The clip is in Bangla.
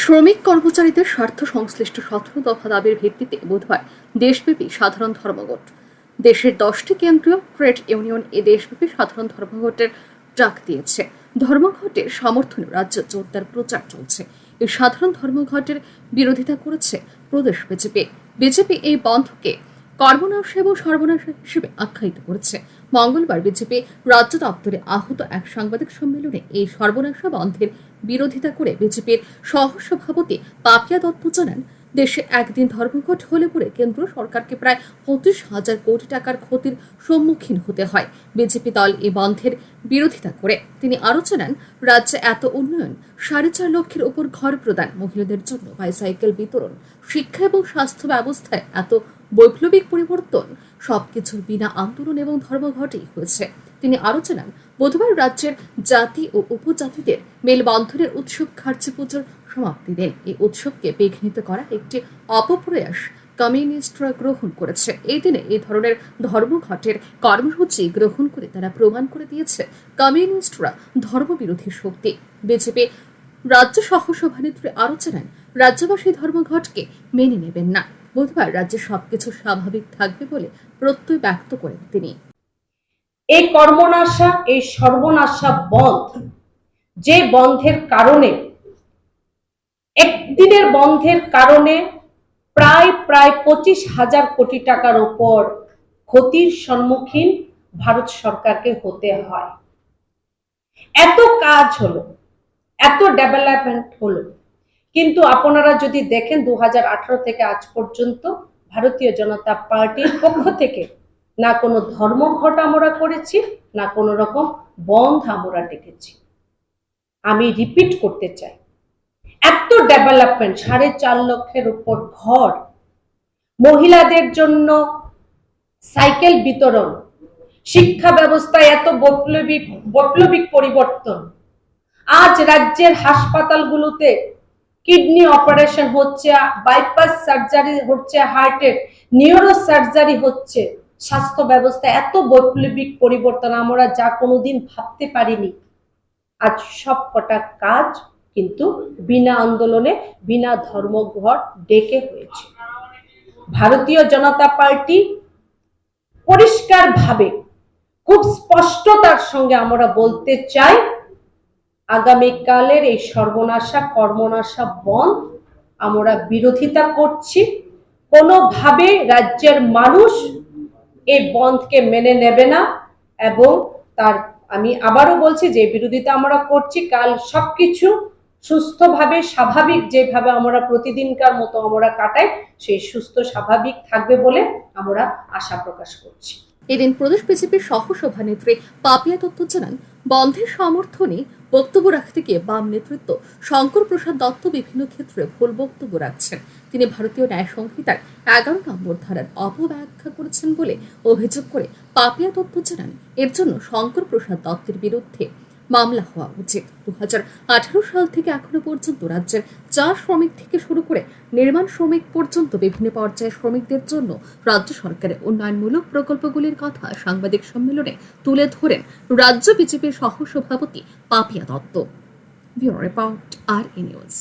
শ্রমিক কর্মচারীদের স্বার্থ সংশ্লিষ্ট সতেরো দফা দাবির ভিত্তিতে বুধবার দেশব্যাপী সাধারণ ধর্মঘট। দেশের দশটি কেন্দ্রীয় ট্রেড ইউনিয়ন এ দেশব্যাপী সাধারণ ধর্মঘটের ডাক দিয়েছে। ধর্মঘটের সমর্থনে রাজ্য জোরদার প্রচার চলছে। এই সাধারণ ধর্মঘটের বিরোধিতা করেছে প্রদেশ বিজেপি। বিজেপি এই বন্ধকে কর্মনাশ এবং সর্বনাশ হিসেবে আখ্যায়িত করেছে। মঙ্গলবার বিজেপি রাজ্য দপ্তরে আহত এক সাংবাদিক সম্মেলনে এই সর্বনাশা বন্ধের বিরোধিতা করে বিজেপির সহসভাপতি পাপিয়া দত্ত জানান, দেশে একদিন ধর্মঘট হলে পরে কেন্দ্র সরকারকে প্রায় পঁচিশ হাজার কোটি টাকার ক্ষতির সম্মুখীন হতে হয় বিজেপি দল এই বন্ধের বিরোধিতা করে। তিনি আরও জানান, রাজ্যে এত উন্নয়ন, সাড়ে চার লক্ষের উপর ঘর প্রদান মহিলাদের জন্য বাইসাইকেল বিতরণ, শিক্ষা এবং স্বাস্থ্য ব্যবস্থায় এত বৈপ্লবিক পরিবর্তন, সবকিছুর বিনা আন্দোলন এবং ধর্মঘটেই হয়েছে। তিনি আরও জানান, বুধবার রাজ্যের জাতি ও উপজাতিদের মেলবন্ধনের উৎসব খার্চি পুজোর সমাপ্তি দেন। এই উৎসবকে বিঘ্নিত করা একটি অপপ্রয়াস কমিউনিস্টরা গ্রহণ করেছে। এই দিনে এই ধরনের ধর্মঘটের কর্মসূচি গ্রহণ করে তারা প্রমাণ করে দিয়েছে, কমিউনিস্টরা ধর্মবিরোধী শক্তি। বিজেপি রাজ্য সহ সভানেত্রী আরও জানান, রাজ্যবাসী ধর্মঘটকে মেনে নেবেন না। বুধবার রাজ্যে সবকিছু স্বাভাবিক থাকবে বলে প্রত্যয় ব্যক্ত করেন তিনি। এই কর্মনাশা এই সর্বনাশা বন্ধ। যে বন্ধের কারণে, একদিনের বন্ধের কারণে প্রায় প্রায় পঁচিশ হাজার কোটি টাকার ওপর ক্ষতির সম্মুখীন ভারত সরকারকে হতে হয়। এত কাজ হলো, এত ডেভেলপমেন্ট হলো কিন্তু আপনারা যদি দেখেন দু হাজার আঠারো থেকে আজ পর্যন্ত ভারতীয় জনতা পার্টির পক্ষ থেকে না কোনো ধর্মঘট আমরা করেছি, না কোনো রকম বন্ধ আমরা ডেকেছি। আমি রিপিট করতে চাই, এত ডেভেলপমেন্ট সাড়ে চার লক্ষের উপর ঘর, মহিলাদের জন্য সাইকেল বিতরণ, শিক্ষা ব্যবস্থায় এত বৈপ্লবিক বৈপ্লবিক পরিবর্তন। আজ রাজ্যের হাসপাতালগুলোতে কিডনি অপারেশন হচ্ছে, বাইপাস সার্জারি হচ্ছে হার্টের নিউরো সার্জারি হচ্ছে, স্বাস্থ্য ব্যবস্থা এত বৈপ্লবিক পরিবর্তন আমরা যা কোনোদিন ভাবতে পারিনি। আজ সব কটা কাজ কিন্তু বিনা আন্দোলনে, বিনা ধর্মঘট ডেকে হয়েছে। ভারতীয় জনতা পার্টি পরিষ্কারভাবে, খুব স্পষ্টতার সঙ্গে আমরা বলতে চাই আগামীকালের এই সর্বনাশা, কর্মনাশা বন্ধ আমরা বিরোধিতা করছি। কোনোভাবে রাজ্যের মানুষ এই বন্ধকে মেনে নেবে না এবং তার, আমি আবারও বলছি যে বিরোধিতা আমরা করছি, কাল সবকিছু সুস্থভাবে, স্বাভাবিক যেভাবে আমরা প্রতিদিনকার মতো আমরা কাটাই, সেই সুস্থ, স্বাভাবিক থাকবে বলে আমরা আশা প্রকাশ করছি। এদিন প্রদেশ বিজেপির সহ সভানেত্রী পাপিয়া দত্ত জানান, বন্ধের সমর্থনে বক্তব্য রাখতে গিয়ে বাম নেতৃত্ব শঙ্কর প্রসাদ দত্ত বিভিন্ন ক্ষেত্রে ভুল বক্তব্য রাখছেন। তিনি ভারতীয় ন্যায় সংহিতার এগারো নম্বর ধারার অপব্যাখ্যা করেছেন বলে অভিযোগ করে পাপিয়া দত্ত জানান, এর জন্য শঙ্কর প্রসাদ দত্তের বিরুদ্ধে মামলা হওয়া উচিত। দুহাজার আঠারো সাল থেকে এখনও পর্যন্ত রাজ্যের চা শ্রমিক থেকে শুরু করে নির্মাণ শ্রমিক পর্যন্ত বিভিন্ন পর্যায়ের শ্রমিকদের জন্য রাজ্য সরকারের উন্নয়নমূলক প্রকল্পগুলির কথা সাংবাদিক সম্মেলনে তুলে ধরেন রাজ্য বিজেপির সহ সভাপতি পাপিয়া দত্ত। রিপোর্ট আর নিউজ।